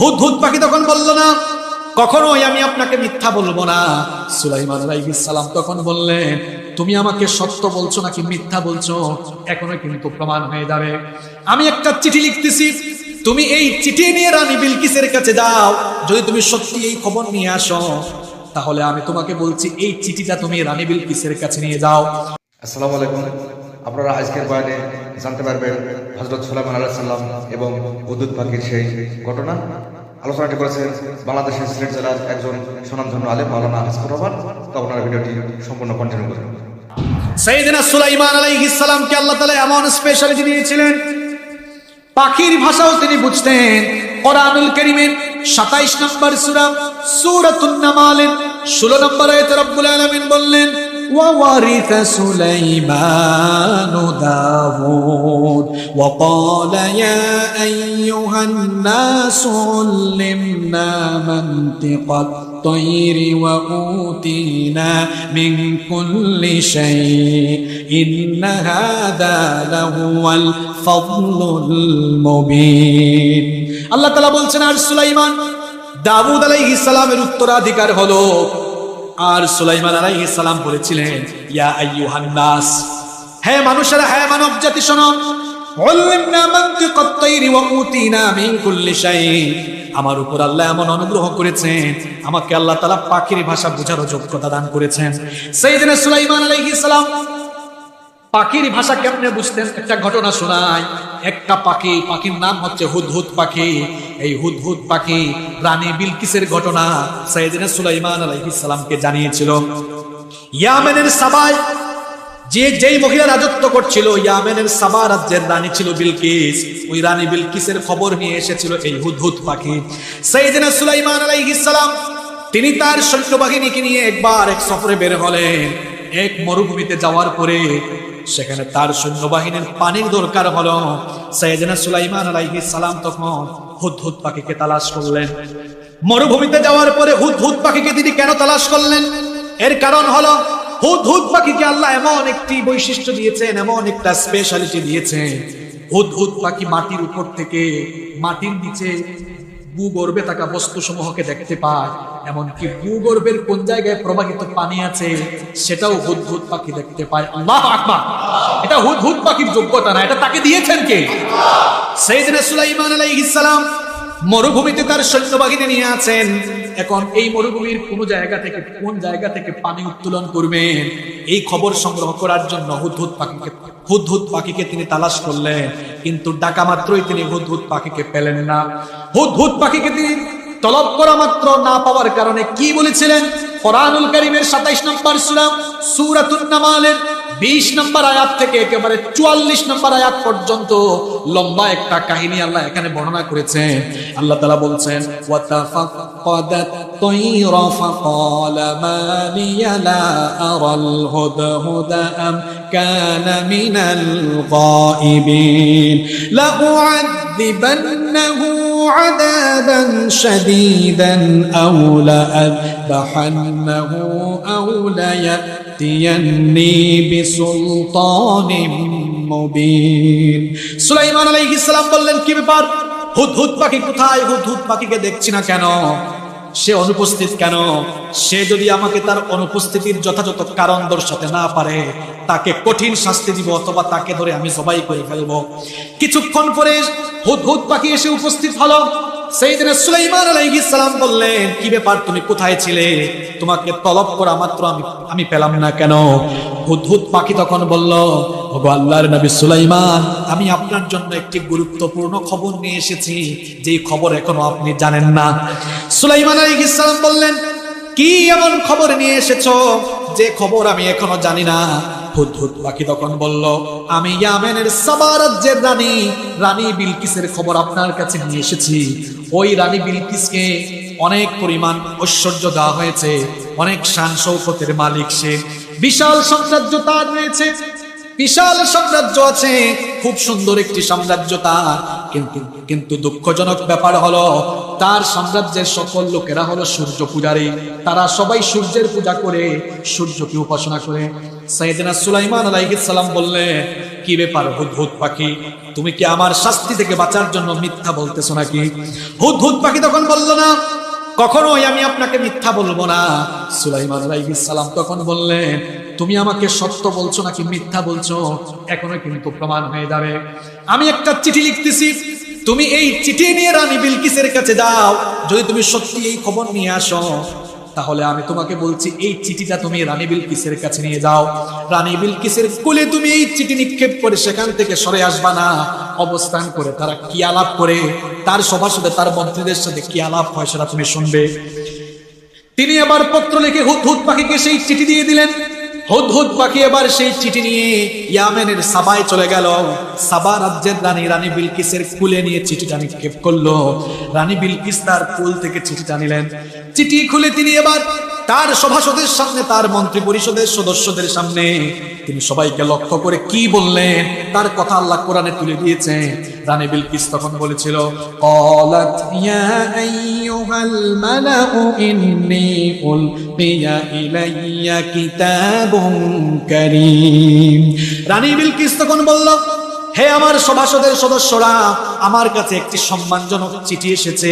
হুদ হুদ পাখি তখন বলল না। কখনোই আমি আপনাকে মিথ্যা বলব না। সুলাইমান সালাম তখন বললেন, তুমি আমাকে সত্য বলছো নাকি মিথ্যা বলছো? এখনও কিন্তু প্রমাণ হয়ে যাবে। আমি একটা চিঠি লিখতেছি। তুমি এই চিঠি নিয়ে রানী বিলকিসের কাছে যাও। যদি তুমি সত্যি এই খবর নিয়ে আসো, তাহলে আমি তোমাকে বলছি, এই চিঠিটা তুমি রানী বিলকিসের কাছে নিয়ে যাও। আসসালামু আলাইকুম। আপনারা আজকের বয়ানে জানতে পারবেন হজরত সুলাইমান আল্লাহ সাল্লাম এবং বুদ্ধুত পাখির সেই ঘটনা। আলোচনাটি করেছেন বাংলাদেশের সিলেট জেলার একজন সুনামধন্য আলেম, মাওলানা হাসপুর রহমান। তো আপনারা ভিডিওটি সম্পূর্ণ কন্টিনিউ করুন। সাইয়েদনা সুলাইমান আলাইহিস সালামকে আল্লাহ তাআলা এমন স্পেশালিটি দিয়েছিলেন, পাখির ভাষাও তিনি বুঝতেন। কোরআনুল কারীমের 27 নম্বর সূরা সূরাতুন নামালের 16 নম্বর আয়াতে রব্বুল আলামিন বললেন وورث سليمان داود وقال يا أيها الناس علمنا منطق الطير وأوتينا من كل شيء إن هذا لهو الفضل المبين আল্লাহ তালা বলছেন আর সুলাইমান দাউদ আলাইহিস সালামের উত্তরাধিকার হলো আর সুলাইমান আলাইহিস সালাম বলেছিলেন, ইয়া আইয়ুহান নাস, হে মানুষেরা, হে মানব জাতি, শোনো, উল্লিমনা মানতিকাত তাইরি ওয়া উতিনা মিন কুল্লি আমার উপর আল্লাহ এমন অনুগ্রহ করেছেন, আমাকে আল্লাহ তাআলা পাখির ভাষা বোঝার যোগ্যতা দান করেছেন। সেইদিনে সুলাইমান আলাইহিস সালাম পাখির ভাষা কেমনে বুঝতেন? একটা ঘটনা শোনায় একটা পাখি, পাখির নাম হচ্ছে হুদহুদ পাখি। এই হুদহুদ পাখি রানী বিলকিসের ঘটনা সাইদিনা সুলাইমান আলাইহিস সালামকে জানিয়েছিল। ইয়ামেনের সাবায় যে যেই মহিলা রাজত্ব করছিল, ইয়ামেনের সাবা রাজ্যের রানী ছিল বিলকিস। ওই রানী বিলকিসের খবর নিয়ে এসেছিল এই হুদহুদ পাখি। সাইদিনা সুলাইমান আলাইহিস সালাম, তিনি তার সৈন্যবাহিনীকে নিয়ে একবার এক সফরে বের হলেন। এক মরুভূমিতে যাওয়ার পরে সেখানে তার সৈন্যবাহিনীর পানির দরকার হলো। সৈয়দনা সুলাইমান আলাইহিস সালাম তখন হুদহুদ পাখিকে তালাশ করলেন। মরুভূমিতে যাওয়ার পরে হুদহুদ পাখিকে তিনি কেন তালাশ করলেন? এর কারণ হলো হুদহুদ পাখিকে আল্লাহ এমন একটি বৈশিষ্ট্য দিয়েছেন, এমন একটা স্পেশালিটি দিয়েছেন। হুদহুদ পাখি মাটির উপর থেকে মাটির নিচে ভূগর্ভে থাকা বস্তু সমূহকে দেখতে পায়। এমনকি ভূগর্ভের কোন জায়গায় প্রবাহিত পানি আছে, সেটাও হুদহুদ পাখি দেখতে পায়। আল্লাহ আকবার! এটা হুদহুদ পাখির যোগ্যতা না, এটা তাকে দিয়েছেন কে? সাইয়েদনা সুলাইমান আলাইহিস সালাম মরুভূমিতে তার সৈন্যবাহিনী নিয়ে আছেন। এখন এই মরুভূমির কোন জায়গা থেকে কোন জায়গা থেকে পানি উত্তোলন করবেন? এই খবর সংগ্রহ করার জন্য হুদহুদ পাখিকে হুদহুদ পাখিকে তিনি তালাশ করলেন, কিন্তু ডাকা মাত্রই তিনি হুদহুদ পাখিকে পেলেন না। হুদহুদ পাখিকে তিনি তলব করা মাত্র না পাওয়ার কারণে কি বলেছিলেন? কোরআনুল কারীমের 27 নম্বর সূরা সূরাতুন নামালের বিশ নম্বর আয়াত থেকে একেবারে চুয়াল্লিশ নম্বর আয়াত পর্যন্ত লম্বা একটা কাহিনী আল্লাহ এখানে বর্ণনা করেছেন আল্লাহ তালা বলছেন وَتَفَقَّدَ الطَّيْرَ فَقَالَ مَا لِيَ لَا أَرَى الْهُدْهُدَ أَمْ كَانَ مِنَ الْغَائِبِينَ لَأُعَذِّبَنَّهُ عَذَابًا شَدِيدًا أَوْ لَأَذْبَحَنَّهُ أَوْ لَيَأْتِيَنِّي بِسُلْطَانٍ মুবিন সুলাইমান আলাইহিস সালাম বললেন কি ব্যাপার হুদহুদ পাখি কোথায় হুদহুদ পাখিকে দেখছি না কেন সে অনুপস্থিত কেন? সে যদি আমাকে তার অনুপস্থিতির যথাযথ কারণ দর্শাতে না পারে, তাকে কঠিন শাস্তি দিব অথবা তাকে ধরে আমি সবাই করে ফেলব। কিছুক্ষণ পরে হুদহুদ পাখি এসে উপস্থিত হলো। সেইদিনে সুলাইমান আলাইহিস সালাম বললেন, কি ব্যাপার, তুমি কোথায় ছিলে? তোমাকে তলব করা মাত্র আমি আমি পেলাম না কেন? হুদহুদ পাখি তখন বলল ওগো আল্লাহর নবী সুলাইমান, আমি আপনার জন্য একটি গুরুত্বপূর্ণ খবর নিয়ে এসেছি। যেই খবর এখনও আপনি জানেন না। সুলাইমান আলাইহিস বললেন, কি এমন খবর নিয়ে এসেছ? যে খবর আমি এখনও জানি না। তখন আমি ইয়ামেনের রানী রানী বিলকিসের খবর আপনার কাছে নিয়ে এসেছি। ওই রানী বিলকিসকে অনেক পরিমাণ ঐশ্বর্য দেওয়া হয়েছে, অনেক শান মালিক সে। বিশাল সাম্রাজ্য তার রয়েছে বিশাল সাম্রাজ্য আছে, খুব সুন্দর একটি সাম্রাজ্য তার। কিন্তু কিন্তু দুঃখজনক ব্যাপার হলো, তার সাম্রাজ্যের সকল লোকেরা হলো সূর্য পূজারী। তারা সবাই সূর্যের পূজা করে, সূর্যকে উপাসনা করে। সাইয়েদনা সুলাইমান সালাম বললেন কি ব্যাপার হুদহুদ পাখি? তুমি কি আমার শাস্তি থেকে বাঁচার জন্য মিথ্যা বলতেছো নাকি? হুদহুদ পাখি তখন বলল, না কখনোই আমি আপনাকে মিথ্যা বলব না। সুলাইমান সালাম তখন বললেন, তুমি আমাকে সত্য বলছো নাকি মিথ্যা বলছো? এখনও কিন্তু প্রমাণ হয়ে যাবে। আমি একটা চিঠি লিখতেছি, তুমি এই চিঠি নিয়ে রানী বিলকিসের কাছে যাও। যদি তুমি সত্যি এই খবর নিয়ে আসো তাহলে আমি তোমাকে বলছি, এই চিঠিটা তুমি রানী বিলকিসের কাছে নিয়ে যাও। রানী বিলকিসের কোলে তুমি এই চিঠি নিক্ষেপ করে সেখান থেকে সরে আসবা না। অবস্থান করে তারা কি আলাপ করে, তার সবার সাথে তার মন্ত্রীদের সাথে কি আলাপ হয় সেটা তুমি শুনবে। তিনি আবার পত্র লিখে হুত হুত পাখিকে সেই চিঠি দিয়ে দিলেন। হুদহুদ পাখি এবার সেই চিঠি নিয়ে ইয়ামেনের সাবায় চলে গেল। সাবা রাজ্যের রানী রানী বিলকিসের কুলে নিয়ে চিঠিটা নিক্ষেপ করল। রানী বিলকিস তার কুল থেকে চিঠিটা নিলেন। চিঠি খুলে তিনি এবার তার সভাসদের সামনে, তার মন্ত্রী পরিষদের সদস্যদের সামনে। তিনি সবাইকে লক্ষ্য করে কি বললেন? তার কথা আল্লাহ কোরআনে তুলে দিয়েছে রানী বিলকিস তখন বলেছিল قالت يا أيها الملأ إني ألقي إلي كتاب كريم রানী বিলকিস তখন বলল হে আমার সভাসদের সদস্যরা, আমার কাছে একটি সম্মানজনক চিঠি এসেছে।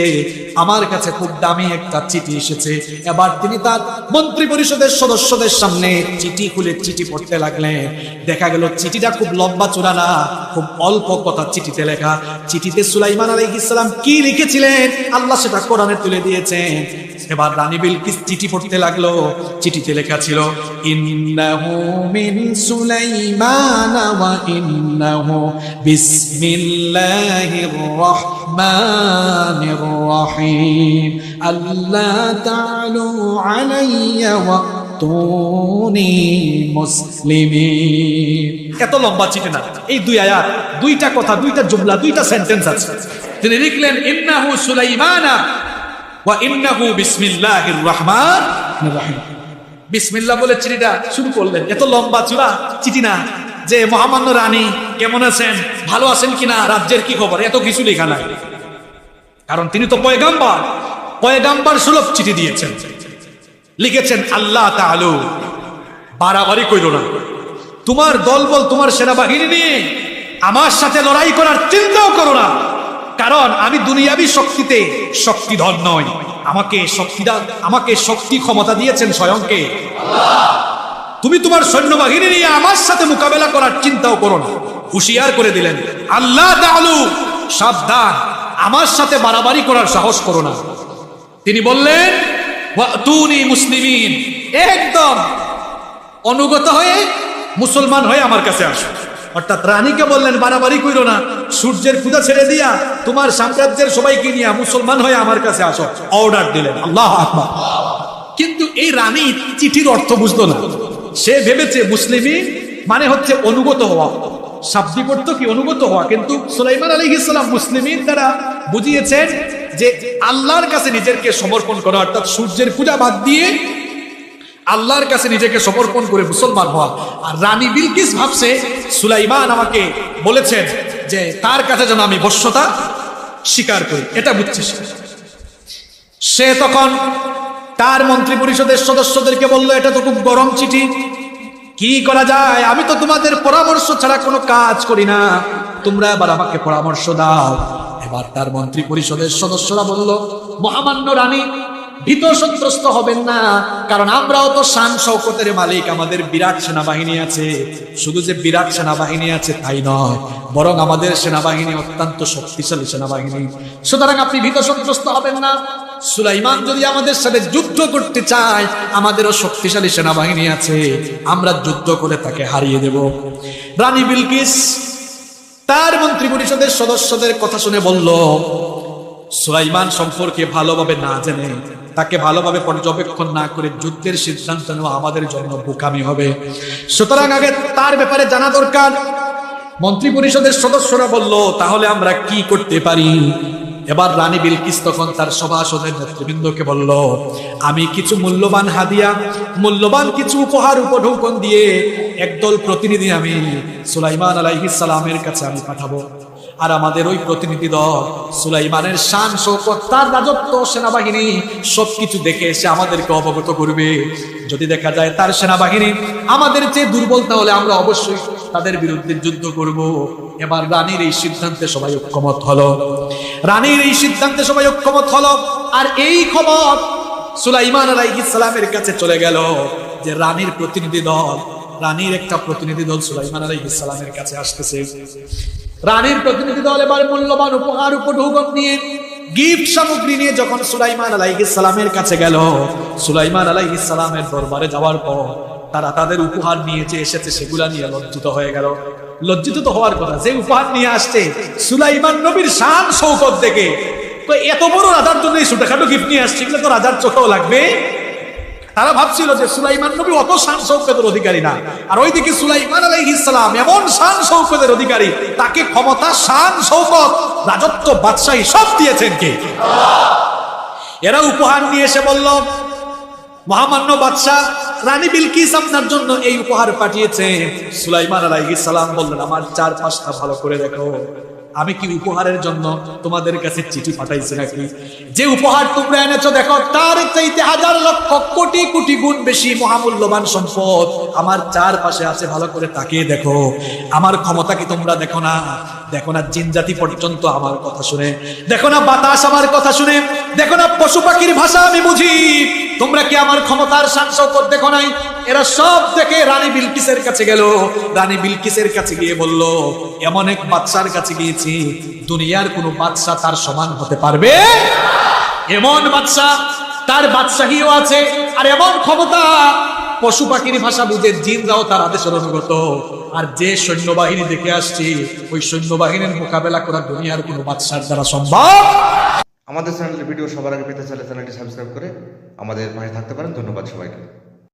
আমার কাছে খুব দামি একটা চিঠি এসেছে। এবার তিনি তার মন্ত্রী পরিষদের সদস্যদের সামনে চিঠি খুলে চিঠি পড়তে লাগলেন। দেখা গেল চিঠিটা খুব লম্বা চূড়া না, খুব অল্প কথা চিঠিতে লেখা। চিঠিতে সুলাইমান আলাইহিস সালাম কি লিখেছিলেন? আল্লাহ সেটা কোরআনে তুলে দিয়েছেন। এবার রানী বিলকিস চিঠি পড়তে লাগল। চিঠিতে লেখা ছিল, ইন্নাহু মিন সুলাইমান ওয়া ইন্নাহু বিসমিল্লাহির রহমানির রহিম। আল্লাহ তাআলু আলাইয়া ওয়া এত লম্বা চিঠি না। এই দুই আয়াত, দুইটা কথা, দুইটা জুমলা, দুইটা সেন্টেন্স আছে। তিনি লিখলেন, ইন্নাহু সুলাইমানা ওয়া ইন্নাহু বিসমিল্লাহির রহমানির রহিম। বিসমিল্লাহ বলে চিঠিটা শুরু করলেন। এত লম্বা চূড়া চিঠি না। যে মহামান্য রানী কেমন আছেন? ভালো আছেন কিনা? রাজ্যের কি খবর? এত কিছু লেখা নাই। কারণ তিনি তো পয়গাম্বার। পয়গাম্বার সুলভ চিঠি দিয়েছেন। লিখেছেন আল্লাহ তাআলু বাড়াবাড়ি কইরো না। তোমার দলবল তোমার সেনাবাহিনী নিয়ে আমার সাথে লড়াই করার চিন্তাও করো না। কারণ আমি দুনিয়াবি শক্তিতে শক্তিধর নয় আমাকে শক্তিদান, আমাকে শক্তি ক্ষমতা দিয়েছেন স্বয়ংকে। তুমি তোমার সৈন্যবাহিনী নিয়ে আমার সাথে মোকাবেলা করার চিন্তাও করো না। হুঁশিয়ার করে দিলেন, আল্লাহ সাবধান। আমার সাথে বাড়াবাড়ি করার সাহস করো না। তিনি বললেন তুনি মুসলিমিন। একদম অনুগত হয়ে মুসলমান হয়ে আমার কাছে আসো। অর্থাৎ রানীকে বললেন, বাড়াবাড়ি কইরো না। সূর্যের পূজা ছেড়ে দিয়া তোমার সাম্রাজ্যের সবাইকে নিয়ে মুসলমান হয়ে আমার কাছে আসো। অর্ডার দিলেন। আল্লাহ আকবার। কিন্তু এই রানী চিঠির অর্থ বুঝতো না। সে ভেবেছে মুসলিমই মানে হচ্ছে অনুগত হওয়া। শাব্দিক অর্থ কি? অনুগত হওয়া। কিন্তু সুলাইমান আলী ইসলাম মুসলিমিন দ্বারা বুঝিয়েছেন যে আল্লাহর কাছে নিজেকে সমর্পণ করা, অর্থাৎ সূর্যের পূজা বাদ দিয়ে আল্লাহর কাছে নিজেকে সমর্পণ করে মুসলমান হওয়া। আর রানী বিলকিস ভাবছে, সুলাইমান আমাকে বলেছেন যে তার কাছে যেন আমি বশ্যতা স্বীকার করি। এটা বুঝছে। সে। তখন তার মন্ত্রী পরিষদের সদস্যদেরকে বলল, এটা তো খুব গরম চিঠি। কি করা যায়? আমি তো তোমাদের পরামর্শ ছাড়া কোনো কাজ করি না। তোমরা এবার আমাকে পরামর্শ দাও। এবার তার মন্ত্রী পরিষদের সদস্যরা বলল, মহামান্য রানী ভীত সন্ত্রস্ত হবেন না। কারণ আমরাও তো শান শৌকতের মালিক, আমাদের বিরাট সেনাবাহিনী আছে। শুধু যে বিরাট সেনাবাহিনী আছে তাই নয়, বরং আমাদের সেনাবাহিনী অত্যন্ত শক্তিশালী সেনাবাহিনী। সুতরাং আপনি ভীত সন্ত্রস্ত হবেন না। সুলাইমান যদি আমাদের সাথে যুদ্ধ করতে চায়, আমাদেরও শক্তিশালী সেনাবাহিনী আছে। আমরা যুদ্ধ করে তাকে হারিয়ে দেব। রানী বিলকিস, তার মন্ত্রী পরিষদের সদস্যদের কথা শুনে বলল সুলাইমান সম্পর্কে ভালোভাবে না জেনে, তাকে ভালোভাবে পর্যবেক্ষণ না করে যুদ্ধের সিদ্ধান্ত নেওয়া আমাদের জন্য বোকামি হবে। সুতরাং আগে তার ব্যাপারে জানা দরকার। মন্ত্রী পরিষদের সদস্যরা বলল, তাহলে আমরা কি করতে পারি? এবার রানী বিলকিস তখন তার সভাসদের নেতৃবৃন্দকে বলল, আমি কিছু মূল্যবান হাদিয়া, মূল্যবান কিছু উপহার উপঢৌকন দিয়ে একদল প্রতিনিধি আমি সুলাইমান আলাইহিস সালামের কাছে আমি পাঠাবো। আর আমাদের ওই প্রতিনিধি দল, সুলাইমানের শান শৌকত, তার রাজত্ব, সেনাবাহিনী, সবকিছু দেখে এসে আমাদেরকে অবগত করবে। যদি দেখা যায় তার সেনাবাহিনী আমাদের চেয়ে দুর্বল, তাহলে আমরা অবশ্যই তাদের বিরুদ্ধে যুদ্ধ করব। এবার রানীর এই সিদ্ধান্তে সবাই ঐক্যমত হলো। রানীর এই সিদ্ধান্তে সবাই ঐক্যমত হলো। আর এই খবর সুলাইমান আলাইহিস সালামের কাছে চলে গেল যে রানীর প্রতিনিধি দল, রানীর একটা প্রতিনিধি দল সুলাইমান আলাইহিস সালামের কাছে আসতেছে। রানীর প্রতিনিধি দল এবার মূল্যবান উপহার উপঢৌকন নিয়ে গিফট সামগ্রী নিয়ে যখন সুলাইমান আলাইহিস সালামের কাছে গেল, সুলাইমান আলাইহিস সালামের দরবারে যাওয়ার পর তারা তাদের উপহার নিয়ে যে এসেছে সেগুলা নিয়ে লজ্জিত হয়ে গেল। লজ্জিত তো হওয়ার কথা, যে উপহার নিয়ে আসছে, সুলাইমান নবীর শান শৌকত দেখে তো এত বড় রাজার জন্য এই ছোটখাটো গিফট নিয়ে আসছে, এগুলো তো রাজার চোখেও লাগবে? তারা ভাবছিল যে সুলাইমান নবী অত শান শৌকতের অধিকারী না। আর ওইদিকে সুলাইমান আলাইহিস সালাম এমন শান শৌকতের অধিকারী, তাকে ক্ষমতা, শান, শৌকত, রাজত্ব, বাদশাহী সব দিয়েছেন কে? এরা উপহার নিয়ে এসে বলল, মহামান্য বাদশাহ, রানী বিলকিস আপনার জন্য এই উপহার পাঠিয়েছে। সুলাইমান আলাইহিস সালাম বললেন, আমার চার পাঁচটা ভালো করে দেখো। আমি কি উপহারের জন্য তোমাদের কাছে চিঠি পাঠাইছি নাকি? যে উপহার তোমরা এনেছো, দেখো, তার চাইতে হাজার লক্ষ কোটি কোটি গুণ বেশি মহামূল্যবান সম্পদ আমার চারপাশে আছে, ভালো করে তাকিয়ে দেখো। আমার ক্ষমতা কি তোমরা দেখো না? দেখো না জিন জাতি পর্যন্ত আমার কথা শুনে। দেখো না বাতাস আমার কথা শুনে। দেখো না পশু পাখির ভাষা আমি বুঝি। তোমরা কি আমার ক্ষমতার সাংসদ দেখো নাই? এরা সব দেখে রানী বিলকিসের কাছে গেল। রানী বিলকিসের কাছে গিয়ে বলল, এমন এক বাচ্চার কাছে গিয়েছি, দুনিয়ার কোনো বাচ্চা তার সমান হতে পারবে? এমন বাচ্চা তার বাদশাহীও আছে, আর এমন ক্ষমতা পশু পাখির ভাষা বুঝে জিনরাও তার আদেশের অনুগত। আর যে সৈন্যবাহিনী দেখে আসছি, ওই সৈন্যবাহিনীর মোকাবেলা করা দুনিয়ার কোনো বাদশার দ্বারা সম্ভব? আমাদের চ্যানেলের ভিডিও সবার আগে পেতে চাইলে চ্যানেলটি সাবস্ক্রাইব করে আমাদের পাশে থাকতে পারেন। ধন্যবাদ সবাইকে।